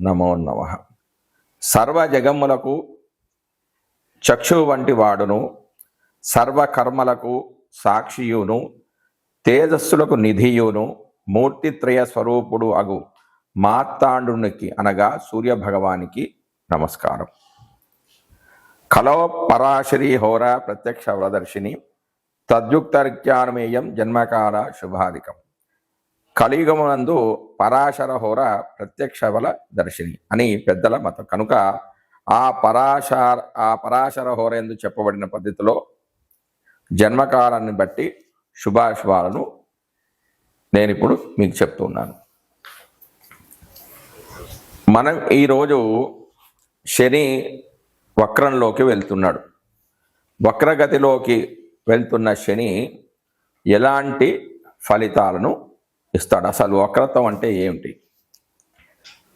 నమో నమ. సర్వ చక్షు వంటి వాడును సర్వకర్మలకు సాక్షియును తేజస్సులకు నిధియును మూర్తిత్రయ స్వరూపుడు అగు మార్తాండునికి అనగా సూర్య భగవానికి నమస్కారం. కలో పరాశరి హోర ప్రత్యక్ష వ్రదర్శిని తద్యుక్తరిత్యానుమేయం జన్మకాల శుభాధికం కలియుగమునందు పరాశర హోర ప్రత్యక్ష బల దర్శిని అని పెద్దల మతం. కనుక ఆ పరాశార ఆ పరాశర హోర ఎందు చెప్పబడిన పద్ధతిలో జన్మకాలాన్ని బట్టి శుభాశుభాలను నేను ఇప్పుడు మీకు చెప్తున్నాను మనం ఈరోజు శని వక్రంలోకి వెళ్తున్నాడు. వక్రగతిలోకి వెళ్తున్న శని ఎలాంటి ఫలితాలను ఇస్తాడు. అసలు వక్రత్వం అంటే ఏమిటి?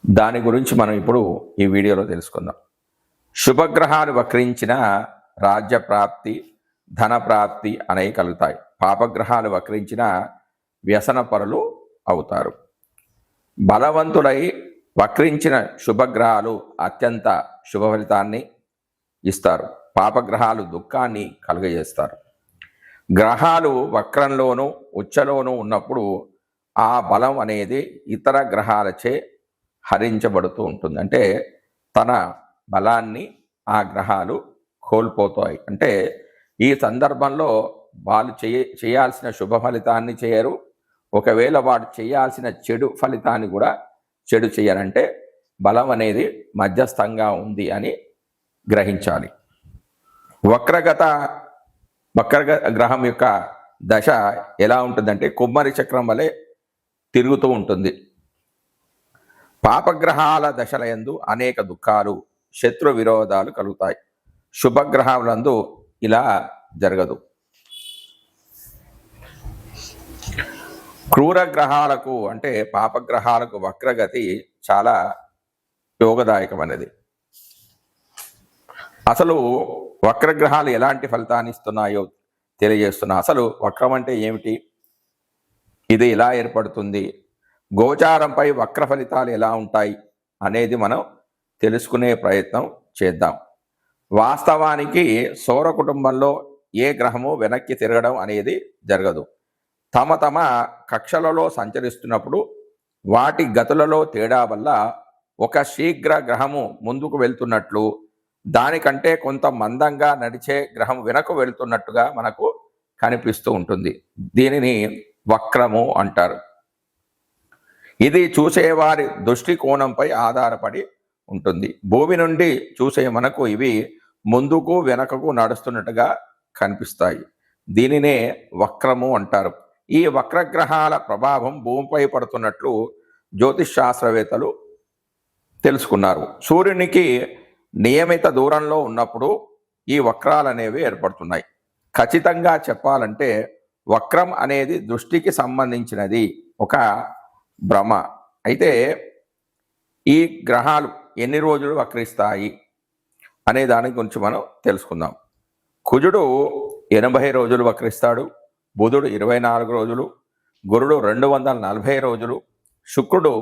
దాని గురించి మనం ఇప్పుడు ఈ వీడియోలో తెలుసుకుందాం. శుభగ్రహాలు వక్రించిన రాజ్య ప్రాప్తి ధన ప్రాప్తి అనేవి కలుగుతాయి. పాపగ్రహాలు వక్రించిన వ్యసన పరులు అవుతారు. బలవంతులై వక్రించిన శుభగ్రహాలు అత్యంత శుభ ఫలితాన్ని ఇస్తారు. పాపగ్రహాలు దుఃఖాన్ని కలుగజేస్తారు. గ్రహాలు వక్రంలోనూ ఉచ్చలోనూ ఉన్నప్పుడు ఆ బలం అనేది ఇతర గ్రహాలచే హరించబడుతూ ఉంటుంది. అంటే తన బలాన్ని ఆ గ్రహాలు కోల్పోతాయి. అంటే ఈ సందర్భంలో వాళ్ళు చేయ చేయాల్సిన శుభ ఫలితాన్ని చేయరు. ఒకవేళ వాడు చేయాల్సిన చెడు ఫలితాన్ని కూడా చెడు చేయరంటే బలం అనేది మధ్యస్థంగా ఉంది అని గ్రహించాలి. వక్రగత వక్రగ గ్రహం యొక్క దశ ఎలా ఉంటుందంటే కుమ్మరి చక్రం వలె తిరుగుతూ ఉంటుంది. పాపగ్రహాల దశల యందు అనేక దుఃఖాలు శత్రు విరోధాలు కలుగుతాయి. శుభగ్రహములందు ఇలా జరగదు. క్రూర గ్రహాలకు అంటే పాపగ్రహాలకు వక్రగతి చాలా యోగదాయకమైనది. అసలు వక్రగ్రహాలు ఎలాంటి ఫలితాన్ని ఇస్తున్నాయో తెలియజేస్తున్నా. అసలు వక్రం అంటే ఏమిటి? ఇది ఎలా ఏర్పడుతుంది. గోచారంపై వక్ర ఫలితాలు ఎలా ఉంటాయి అనేది మనం తెలుసుకునే ప్రయత్నం చేద్దాం. వాస్తవానికి సౌర కుటుంబంలో ఏ గ్రహము వెనక్కి తిరగడం అనేది జరగదు. తమ తమ కక్షలలో సంచరిస్తున్నప్పుడు వాటి గతులలో తేడా వల్ల ఒక శీఘ్ర గ్రహము ముందుకు వెళ్తున్నట్లు దానికంటే కొంత మందంగా నడిచే గ్రహం వెనక్కు వెళ్తున్నట్టుగా మనకు కనిపిస్తూ ఉంటుంది. దీనిని వక్రము అంటారు. ఇది చూసేవారి దృష్టికోణంపై ఆధారపడి ఉంటుంది. భూమి నుండి చూసే మనకు ఇవి ముందుకు వెనకకు నడుస్తున్నట్టుగా కనిపిస్తాయి. దీనినే వక్రము అంటారు. ఈ వక్రగ్రహాల ప్రభావం భూమిపై పడుతున్నట్లు జ్యోతిష్ శాస్త్రవేత్తలు తెలుసుకున్నారు. సూర్యునికి నియమిత దూరంలో ఉన్నప్పుడు ఈ వక్రాలు అనేవి ఏర్పడుతున్నాయి. ఖచ్చితంగా చెప్పాలంటే వక్రం అనేది దృష్టికి సంబంధించినది ఒక భ్రమ అయితే ఈ గ్రహాలు ఎన్ని రోజులు వక్రిస్తాయి అనే దాని గురించి మనం తెలుసుకుందాం. కుజుడు ఎనభై రోజులు వక్రిస్తాడు బుధుడు ఇరవై నాలుగు రోజులు గురుడు రెండు వందల నలభై రోజులు శుక్రుడు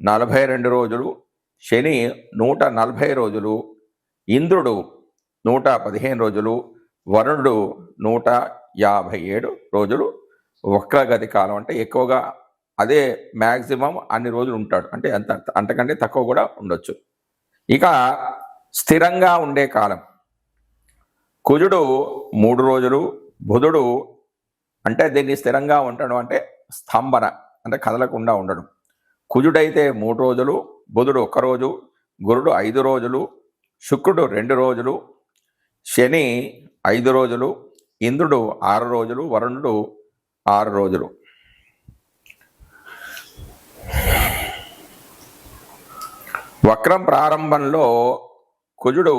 నలభై రెండు రోజులు శని నూట నలభై రోజులు ఇంద్రుడు నూట పదిహేను రోజులు వరుణుడు నూట యాభై ఏడు రోజులు వక్రగతి కాలం అంటే ఎక్కువగా అదే మ్యాక్సిమం అన్ని రోజులు ఉంటాడు. అంటే అంత అంతకంటే తక్కువ కూడా ఉండొచ్చు. ఇక స్థిరంగా ఉండే కాలం. కుజుడు మూడు రోజులు బుధుడు అంటే దీన్ని స్థిరంగా ఉండడం అంటే స్తంభన అంటే కదలకుండా ఉండడం. కుజుడైతే మూడు రోజులు బుధుడు ఒక్క రోజు గురుడు ఐదు రోజులు శుక్రుడు రెండు రోజులు శని ఐదు రోజులు ఇంద్రుడు ఆరు రోజులు వరుణుడు ఆరు రోజులు. వక్రం ప్రారంభంలో కుజుడు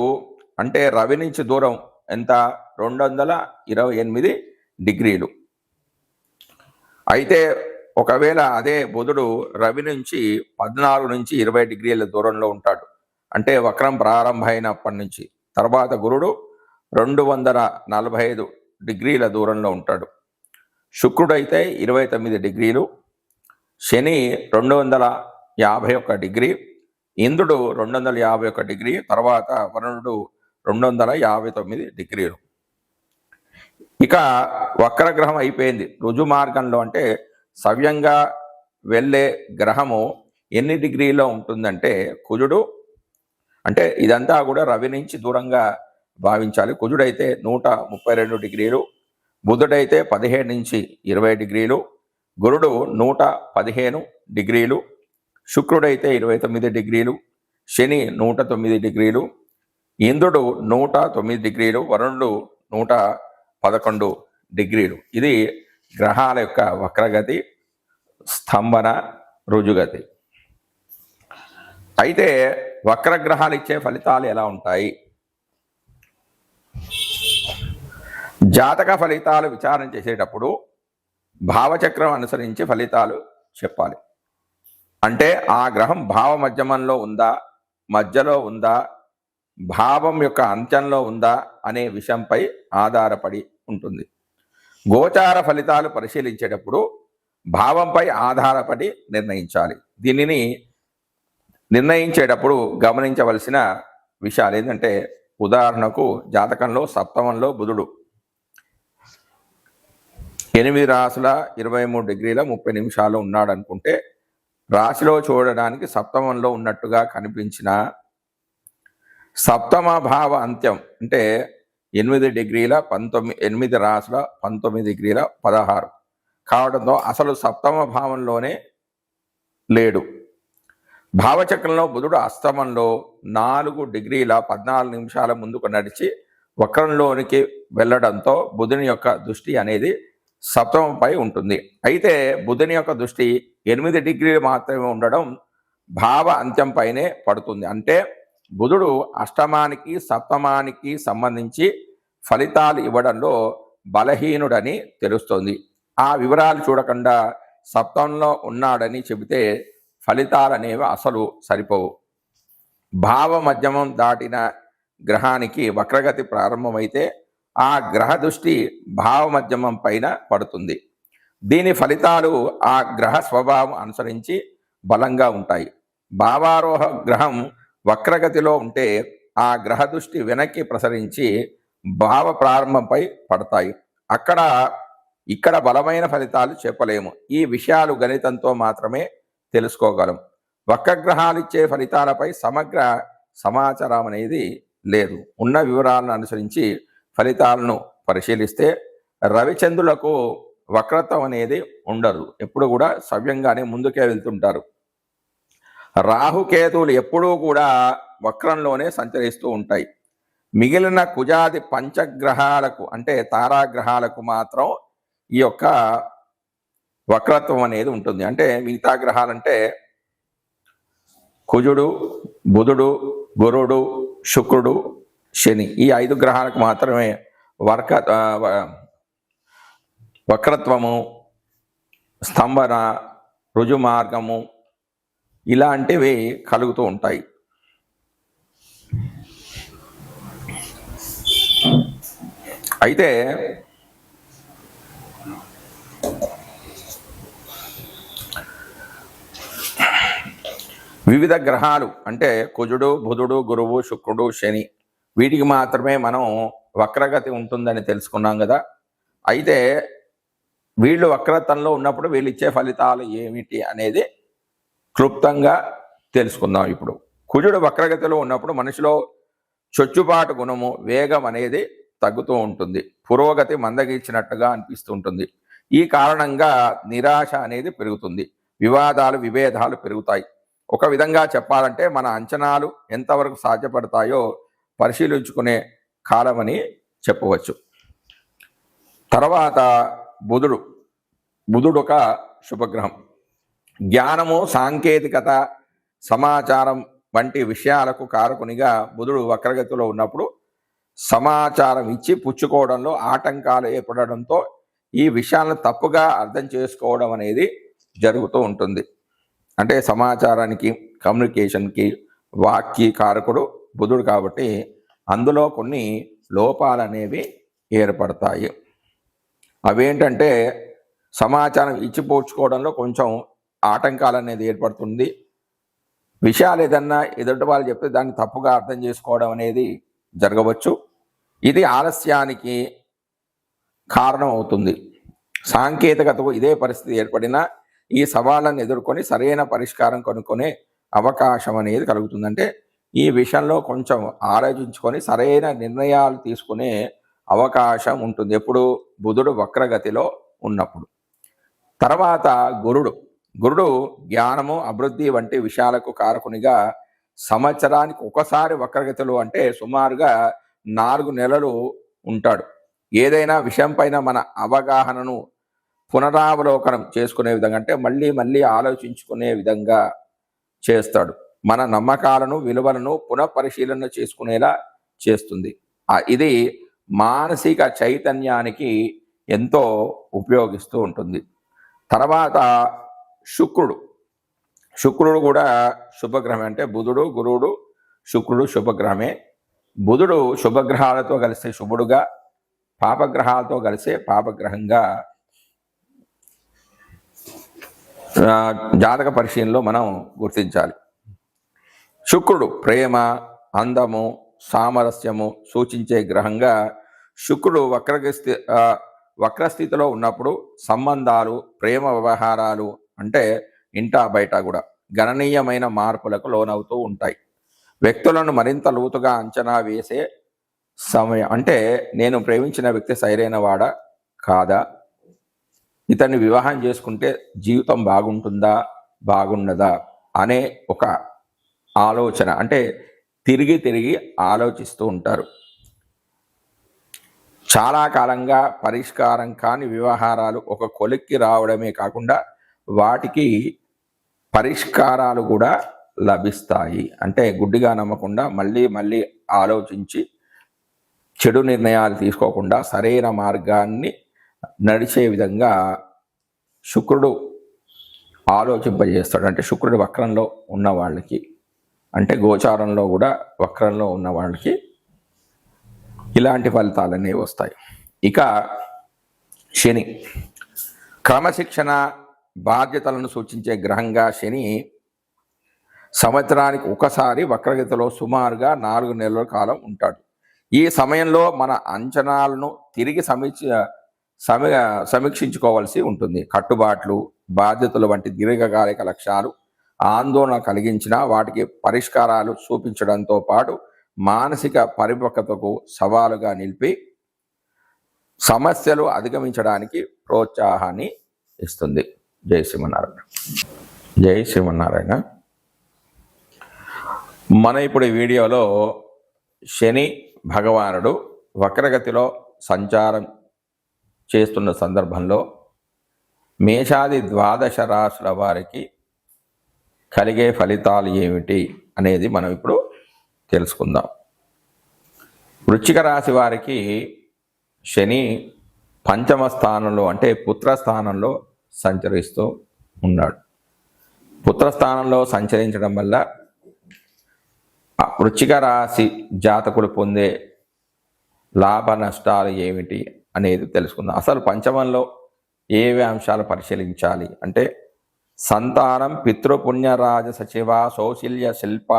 అంటే రవి నుంచి దూరం ఎంత? రెండు వందల ఇరవై ఎనిమిది డిగ్రీలు. అయితే ఒకవేళ అదే బుధుడు రవి నుంచి పద్నాలుగు నుంచి ఇరవై డిగ్రీల దూరంలో ఉంటాడు. అంటే వక్రం ప్రారంభమైనప్పటి నుంచి. తర్వాత గురుడు రెండు వందల నలభై ఐదు డిగ్రీల దూరంలో ఉంటాడు. శుక్రుడు అయితే ఇరవై తొమ్మిది డిగ్రీలు శని రెండు వందల యాభై ఒక్క డిగ్రీ ఇంద్రుడు రెండు వందల యాభై ఒక్క డిగ్రీ తర్వాత వరుణుడు రెండు వందల యాభై తొమ్మిది డిగ్రీలు. ఇక వక్రగ్రహం అయిపోయింది. రుజు మార్గంలో అంటే సవ్యంగా వెళ్ళే గ్రహము ఎన్ని డిగ్రీలో ఉంటుందంటే కుజుడు అంటే ఇదంతా కూడా రవి నుంచి దూరంగా భావించాలి. కుజుడైతే నూట ముప్పై రెండు డిగ్రీలు బుధుడైతే పదిహేను నుంచి ఇరవై డిగ్రీలు గురుడు నూట పదిహేను డిగ్రీలు శుక్రుడైతే ఇరవై తొమ్మిది డిగ్రీలు శని నూట తొమ్మిది డిగ్రీలు ఇంద్రుడు నూట తొమ్మిది డిగ్రీలు వరుణుడు నూట పదకొండు డిగ్రీలు. ఇది గ్రహాల యొక్క వక్రగతి స్తంభన రుజుగతి. అయితే వక్రగ్రహాలు ఇచ్చే ఫలితాలు ఎలా ఉంటాయి? జాతక ఫలితాలు విచారణ చేసేటప్పుడు భావచక్రం అనుసరించి ఫలితాలు చెప్పాలి. అంటే ఆ గ్రహం భావ మధ్యమంలో ఉందా మధ్యలో ఉందా భావం యొక్క అంత్యంలో ఉందా అనే విషయంపై ఆధారపడి ఉంటుంది. గోచార ఫలితాలు పరిశీలించేటప్పుడు భావంపై ఆధారపడి నిర్ణయించాలి. దీనిని నిర్ణయించేటప్పుడు గమనించవలసిన విషయాలు ఏంటంటే ఉదాహరణకు జాతకంలో సప్తమంలో బుధుడు. ఎనిమిది రాసుల ఇరవై మూడు డిగ్రీల ముప్పై నిమిషాలు ఉన్నాడు అనుకుంటే రాశిలో చూడడానికి సప్తమంలో ఉన్నట్టుగా కనిపించిన సప్తమ భావ అంత్యం అంటే ఎనిమిది డిగ్రీల పంతొమ్మిది ఎనిమిది రాసుల పంతొమ్మిది డిగ్రీల పదహారు. కావడంతో అసలు సప్తమ భావంలోనే లేడు. భావచక్రంలో బుధుడు అస్తమంలో నాలుగు డిగ్రీల పద్నాలుగు నిమిషాల ముందుకు నడిచి వక్రంలోనికి వెళ్ళడంతో బుధుని యొక్క దృష్టి అనేది సప్తమంపై ఉంటుంది. అయితే బుధుని యొక్క దృష్టి ఎనిమిది డిగ్రీలు మాత్రమే ఉండడం భావ అంత్యంపైనే పడుతుంది. అంటే బుధుడు అష్టమానికి సప్తమానికి సంబంధించి ఫలితాలు ఇవ్వడంలో బలహీనుడని తెలుస్తోంది. ఆ వివరాలు చూడకుండా సప్తంలో ఉన్నాడని చెబితే ఫలితాలు అనేవి అసలు సరిపోవు. భావ మధ్యమం దాటిన గ్రహానికి వక్రగతి ప్రారంభమైతే ఆ గ్రహ దృష్టి భావ మధ్యమం పైన పడుతుంది. దీని ఫలితాలు ఆ గ్రహ స్వభావం అనుసరించి బలంగా ఉంటాయి. భావారోహ గ్రహం వక్రగతిలో ఉంటే ఆ గ్రహ దృష్టి వెనక్కి ప్రసరించి భావ ప్రారంభంపై పడతాయి. అక్కడ ఇక్కడ బలమైన ఫలితాలు చెప్పలేము ఈ విషయాలు గణితంతో మాత్రమే తెలుసుకోగలం. వక్రగ్రహాలు ఇచ్చే ఫలితాలపై సమగ్ర సమాచారం అనేది లేదు. ఉన్న వివరాలను అనుసరించి ఫలితాలను పరిశీలిస్తే రవిచంద్రులకు వక్రత్వం అనేది ఉండదు. ఎప్పుడు కూడా సవ్యంగానే ముందుకే వెళ్తుంటారు. రాహుకేతువులు ఎప్పుడూ కూడా వక్రంలోనే సంచరిస్తూ ఉంటాయి. మిగిలిన కుజాది పంచగ్రహాలకు అంటే తారాగ్రహాలకు మాత్రం ఈ యొక్క వక్రత్వం అనేది ఉంటుంది. అంటే మిగతా గ్రహాలంటే కుజుడు బుధుడు గురుడు శుక్రుడు శని ఈ ఐదు గ్రహాలకు మాత్రమే వర్క వక్రత్వము స్తంభన రుజు మార్గము ఇలాంటివి కలుగుతూ ఉంటాయి. అయితే వివిధ గ్రహాలు అంటే కుజుడు బుధుడు గురువు శుక్రుడు శని వీటికి మాత్రమే మనం వక్రగతి ఉంటుందని తెలుసుకున్నాం కదా. అయితే వీళ్ళు వక్రతంలో ఉన్నప్పుడు వీళ్ళు ఇచ్చే ఫలితాలు ఏమిటి అనేది క్లుప్తంగా తెలుసుకుందాం ఇప్పుడు. కుజుడు వక్రగతిలో ఉన్నప్పుడు మనిషిలో చొచ్చుబాటు గుణము వేగం అనేది తగ్గుతూ ఉంటుంది. పురోగతి మందగించినట్టుగా అనిపిస్తుంటుంది ఈ కారణంగా నిరాశ అనేది పెరుగుతుంది. వివాదాలు విభేదాలు పెరుగుతాయి. ఒక విధంగా చెప్పాలంటే మన అంచనాలు ఎంతవరకు సాధ్యపడతాయో పరిశీలించుకునే కాలమని చెప్పవచ్చు. తర్వాత బుధుడు. బుధుడు ఒక శుభగ్రహం. జ్ఞానము సాంకేతికత సమాచారం వంటి విషయాలకు కారకునిగా బుధుడు వక్రగతిలో ఉన్నప్పుడు సమాచారం ఇచ్చి పుచ్చుకోవడంలో ఆటంకాలు ఏర్పడడంతో ఈ విషయాలను తప్పుగా అర్థం చేసుకోవడం అనేది జరుగుతూ ఉంటుంది. అంటే సమాచారానికి కమ్యూనికేషన్కి వాక్కి కారకుడు బుధుడు కాబట్టి అందులో కొన్ని లోపాలు అనేవి ఏర్పడతాయి. అవేంటంటే సమాచారం ఇచ్చిపోడ్చుకోవడంలో కొంచెం ఆటంకాలు అనేది ఏర్పడుతుంది. విషయాలు ఏదన్నా ఎదుటి వాళ్ళు చెప్తే దాన్ని తప్పుగా అర్థం చేసుకోవడం అనేది జరగవచ్చు. ఇది ఆలస్యానికి కారణం అవుతుంది సాంకేతికతకు ఇదే పరిస్థితి ఏర్పడినా ఈ సవాళ్ళను ఎదుర్కొని సరైన పరిష్కారం కనుక్కునే అవకాశం అనేది కలుగుతుందంటే ఈ విషయంలో కొంచెం ఆలోచించుకొని సరైన నిర్ణయాలు తీసుకునే అవకాశం ఉంటుంది. ఎప్పుడు? బుధుడు వక్రగతిలో ఉన్నప్పుడు. తర్వాత గురుడు. గురుడు జ్ఞానము అభివృద్ధి వంటి విషయాలకు కారకునిగా సంవత్సరానికి ఒకసారి వక్రగతిలో అంటే సుమారుగా నాలుగు నెలలు ఉంటాడు. ఏదైనా విషయం పైన మన అవగాహనను పునరావలోకనం చేసుకునే విధంగా అంటే మళ్ళీ మళ్ళీ ఆలోచించుకునే విధంగా చేస్తాడు. మన నమ్మకాలను విలువలను పునఃపరిశీలన చేసుకునేలా చేస్తుంది. ఇది మానసిక చైతన్యానికి ఎంతో ఉపయోగిస్తూ ఉంటుంది. తర్వాత శుక్రుడు. శుక్రుడు కూడా శుభగ్రహమే అంటే బుధుడు గురువుడు శుక్రుడు శుభగ్రహమే. బుధుడు శుభగ్రహాలతో కలిసే శుభుడుగా పాపగ్రహాలతో కలిసే పాపగ్రహంగా ఆ, జాతక పరిశీలనలో మనం గుర్తించాలి. శుక్రుడు ప్రేమ అందము సామరస్యము సూచించే గ్రహంగా శుక్రుడు వక్రగస్థి వక్రస్థితిలో ఉన్నప్పుడు సంబంధాలు ప్రేమ వ్యవహారాలు అంటే ఇంటా బయట కూడా గణనీయమైన మార్పులకు లోనవుతూ ఉంటాయి. వ్యక్తులను మరింత లోతుగా అంచనా వేసే సమయం అంటే నేను ప్రేమించిన వ్యక్తి సరైన వాడా? కాదా? ఇతన్ని వివాహం చేసుకుంటే జీవితం బాగుంటుందా బాగుండదా అనే ఒక ఆలోచన. అంటే తిరిగి తిరిగి ఆలోచిస్తూ ఉంటారు. చాలా కాలంగా పరిష్కారం కాని వ్యవహారాలు ఒక కొలిక్కి రావడమే కాకుండా వాటికి పరిష్కారాలు కూడా లభిస్తాయి. అంటే గుడ్డిగా నమ్మకుండా మళ్ళీ మళ్ళీ ఆలోచించి చెడు నిర్ణయాలు తీసుకోకుండా సరైన మార్గాన్ని నడిచే విధంగా శుక్రుడు ఆలోచింపజేస్తాడు. అంటే శుక్రుడు వక్రంలో ఉన్న వాళ్ళకి అంటే గోచారంలో కూడా వక్రంలో ఉన్న వాళ్ళకి ఇలాంటి ఫలితాలన్నీ వస్తాయి. ఇక శని క్రమశిక్షణ బాధ్యతలను సూచించే గ్రహంగా శని సంవత్సరానికి ఒకసారి వక్రగతిలో సుమారుగా నాలుగు నెలల కాలం ఉంటాడు. ఈ సమయంలో మన అంచనాలను తిరిగి సమీక్ష సమీ సమీక్షించుకోవాల్సి ఉంటుంది. కట్టుబాట్లు బాధ్యతలు వంటి దీర్ఘకాలిక లక్ష్యాలు ఆందోళన కలిగించిన వాటికి పరిష్కారాలు చూపించడంతో పాటు మానసిక పరిపక్వతకు సవాలుగా నిలిపి సమస్యలు అధిగమించడానికి ప్రోత్సాహాన్ని ఇస్తుంది. జై శ్రీమన్నారాయణ. జై శ్రీమన్నారాయణ. మన ఇప్పుడు ఈ వీడియోలో శని భగవానుడు వక్రగతిలో సంచారం చేస్తున్న సందర్భంలో మేషాది ద్వాదశ రాశుల వారికి కలిగే ఫలితాలు ఏమిటి అనేది మనం ఇప్పుడు తెలుసుకుందాం. వృచ్చిక రాశి వారికి శని పంచమ స్థానంలో అంటే పుత్రస్థానంలో సంచరిస్తూ ఉన్నాడు. పుత్రస్థానంలో సంచరించడం వల్ల ఆ రాశి జాతకులు పొందే లాభ నష్టాలు ఏమిటి అనేది తెలుసుకుందాం. అసలు పంచమంలో ఏవే అంశాలు పరిశీలించాలి? అంటే సంతానం పితృపుణ్యరాజ సచివ సౌశల్య శిల్ప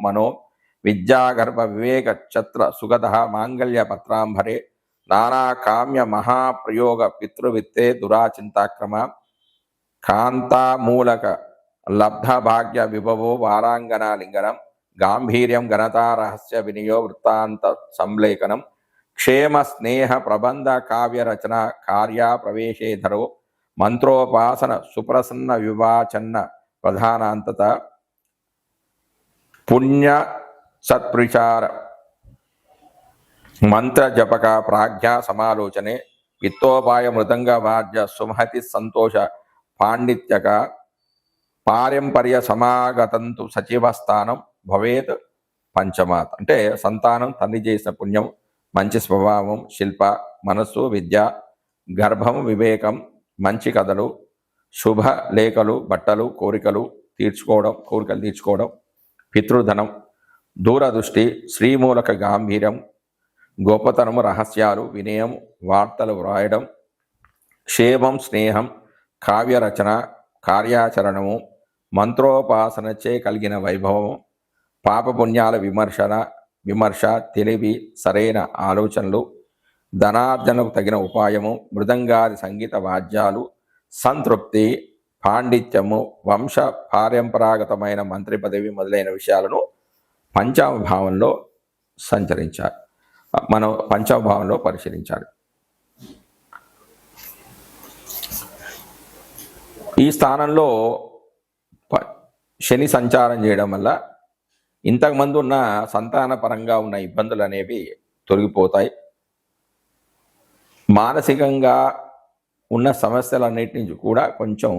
మనో విద్యాగర్భ వివేక ఛత్ర సుగద మాంగళ్య పత్రాంభరే నానా కామ్య మహాప్రయోగ పితృవిత్తే దురాచింతాక్రమ కాంతామూలక లబ్ధ భాగ్య విభవో వారాంగన లింగనం గాంభీర్యం ఘనతా రహస్య వినియో వృత్తాంత సంలేఖనం క్షేమ స్నేహ ప్రబంధ కావ్య రచన కార్య ప్రవేశేధరో మంత్రోపాసన సుప్రసన్న వివాచన్న ప్రధానాంతత పుణ్య సత్ప్రచార మంత్ర జపక ప్రాజ్ఞా సమాలోచనే పిత్తోపాయ మృదంగ వాద్య సుమహతి సంతోష పాండిత్యక పారంపర్య సమాగతంతు సచివ స్థానం భవేత్ పంచమాత్ అంటే సంతానం తండ్రి చేసిన పుణ్యం మంచి స్వభావం శిల్ప మనస్సు విద్య గర్భం వివేకం మంచి కథలు శుభ లేఖలు బట్టలు కోరికలు తీర్చుకోవడం కోరికలు తీర్చుకోవడం పితృధనం దూరదృష్టి శ్రీమూలక గాంభీర్యం గొప్పతనము రహస్యాలు వినయం వార్తలు వ్రాయడం క్షేమం స్నేహం కావ్యరచన కార్యాచరణము మంత్రోపాసనచే కలిగిన వైభవం పాపపుణ్యాల విమర్శన విమర్శ తెలివి సరైన ఆలోచనలు ధనార్జనకు తగిన ఉపాయము మృదంగాది సంగీత వాద్యాలు సంతృప్తి పాండిత్యము వంశ పారంపరాగతమైన మంత్రి పదవి మొదలైన విషయాలను పంచామ భావంలో సంచరించాలి. మనం పంచామ భావంలో పరిశీలించాలి. ఈ స్థానంలో ప- శని సంచారం చేయడం వల్ల ఇంతకుముందు ఉన్న సంతాన పరంగా ఉన్న ఇబ్బందులు అనేవి తొలగిపోతాయి. మానసికంగా ఉన్న సమస్యలన్నిటి నుంచి కూడా కొంచెం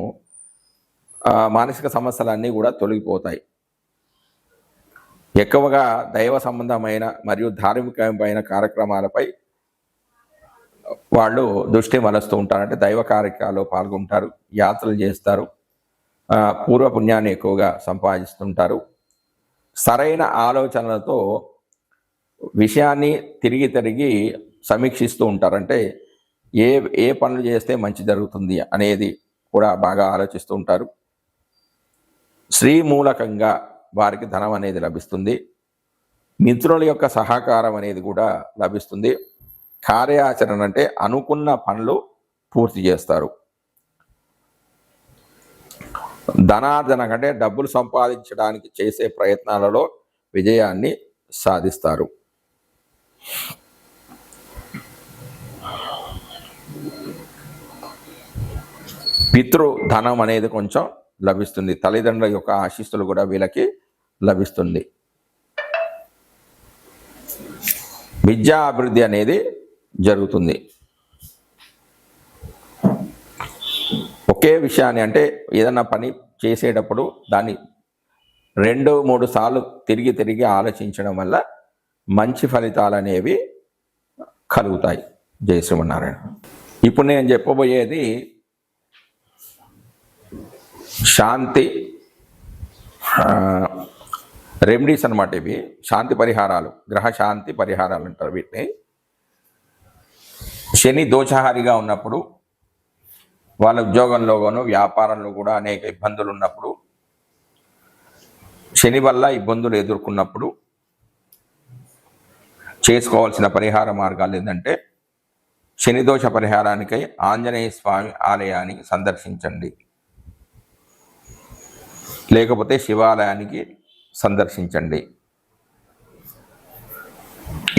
మానసిక సమస్యలన్నీ కూడా తొలగిపోతాయి. ఎక్కువగా దైవ సంబంధమైన మరియు ధార్మికమైన కార్యక్రమాలపై వాళ్ళు దృష్టి మలుస్తూ ఉంటారు. అంటే దైవ కార్యక్రమాల్లో పాల్గొంటారు యాత్రలు చేస్తారు పూర్వపుణ్యాన్ని ఎక్కువగా సంపాదిస్తుంటారు. సరైన ఆలోచనలతో విషయాన్ని తిరిగి తిరిగి సమీక్షిస్తూ ఉంటారంటే ఏ ఏ పనులు చేస్తే మంచి జరుగుతుంది అనేది కూడా బాగా ఆలోచిస్తూ ఉంటారు. స్త్రీ మూలకంగా వారికి ధనం అనేది లభిస్తుంది. మిత్రుల యొక్క సహకారం అనేది కూడా లభిస్తుంది. కార్యాచరణ అంటే అనుకున్న పనులు పూర్తి చేస్తారు. ధనార్జన కంటే డబ్బులు సంపాదించడానికి చేసే ప్రయత్నాలలో విజయాన్ని సాధిస్తారు. పితృ ధనం అనేది కొంచెం లభిస్తుంది. తల్లిదండ్రుల యొక్క ఆశీస్సులు కూడా వీళ్ళకి లభిస్తుంది. విద్యా అభివృద్ధి అనేది జరుగుతుంది. ఒకే విషయాన్ని అంటే ఏదన్నా పని చేసేటప్పుడు దాన్ని రెండు మూడు సార్లు తిరిగి తిరిగి ఆలోచించడం వల్ల మంచి ఫలితాలు అనేవి కలుగుతాయి. జయ శ్రీమన్నారాయణ. ఇప్పుడు నేను చెప్పబోయేది శాంతి రెమెడీస్ అనమాట ఇవి. శాంతి పరిహారాలు గ్రహ శాంతి పరిహారాలు అంటారు వీటిని. శని దోషహారిగా ఉన్నప్పుడు వాళ్ళ ఉద్యోగంలోగాను వ్యాపారంలో కూడా అనేక ఇబ్బందులు ఉన్నప్పుడు శని వల్ల ఇబ్బందులు ఎదుర్కొన్నప్పుడు చేసుకోవాల్సిన పరిహార మార్గాలు ఏంటంటే శని దోష పరిహారానికై ఆంజనేయ స్వామి ఆలయానికి సందర్శించండి. లేకపోతే శివాలయానికి సందర్శించండి.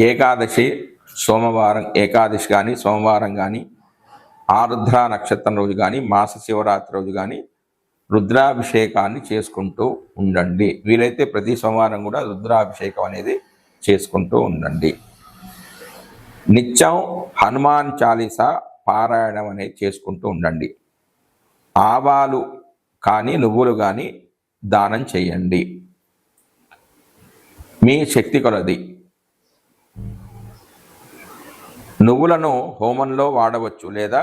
ఏకాదశి సోమవారం ఏకాదశి కానీ సోమవారం కానీ ఆరుద్ర నక్షత్రం రోజు కానీ మాస శివరాత్రి రోజు కానీ రుద్రాభిషేకాన్ని చేసుకుంటూ ఉండండి. వీలైతే ప్రతి సోమవారం కూడా రుద్రాభిషేకం అనేది చేసుకుంటూ ఉండండి. నిత్యం హనుమాన్ చాలీసా పారాయణం అనేది చేసుకుంటూ ఉండండి. ఆవాలు కానీ నువ్వులు కానీ దానం చేయండి. మీ శక్తి కొలది. నువ్వులను హోమంలో వాడవచ్చు లేదా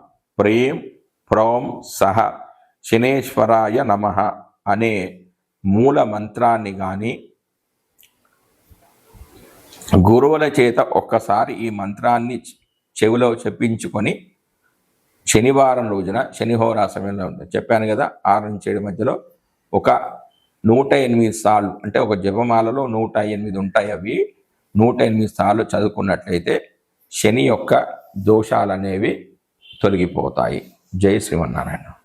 ప్రేమ్ ప్రోం సహ శనేశ్వరాయ నమ అనే మూల మంత్రాన్ని కానీ గురువుల చేత ఒక్కసారి ఈ మంత్రాన్ని చెవిలో చెప్పించుకొని శనివారం రోజున శనిహోరా సమయంలో ఉంటుంది చెప్పాను కదా ఆరు నుంచి ఏడు మధ్యలో ఒక నూట ఎనిమిది సార్లు అంటే ఒక జపమాలలో నూట ఎనిమిది ఉంటాయి అవి నూట ఎనిమిది సార్లు చదువుకున్నట్లయితే శని యొక్క దోషాలు అనేవి తొలగిపోతాయి. జై శ్రీమన్నారాయణ.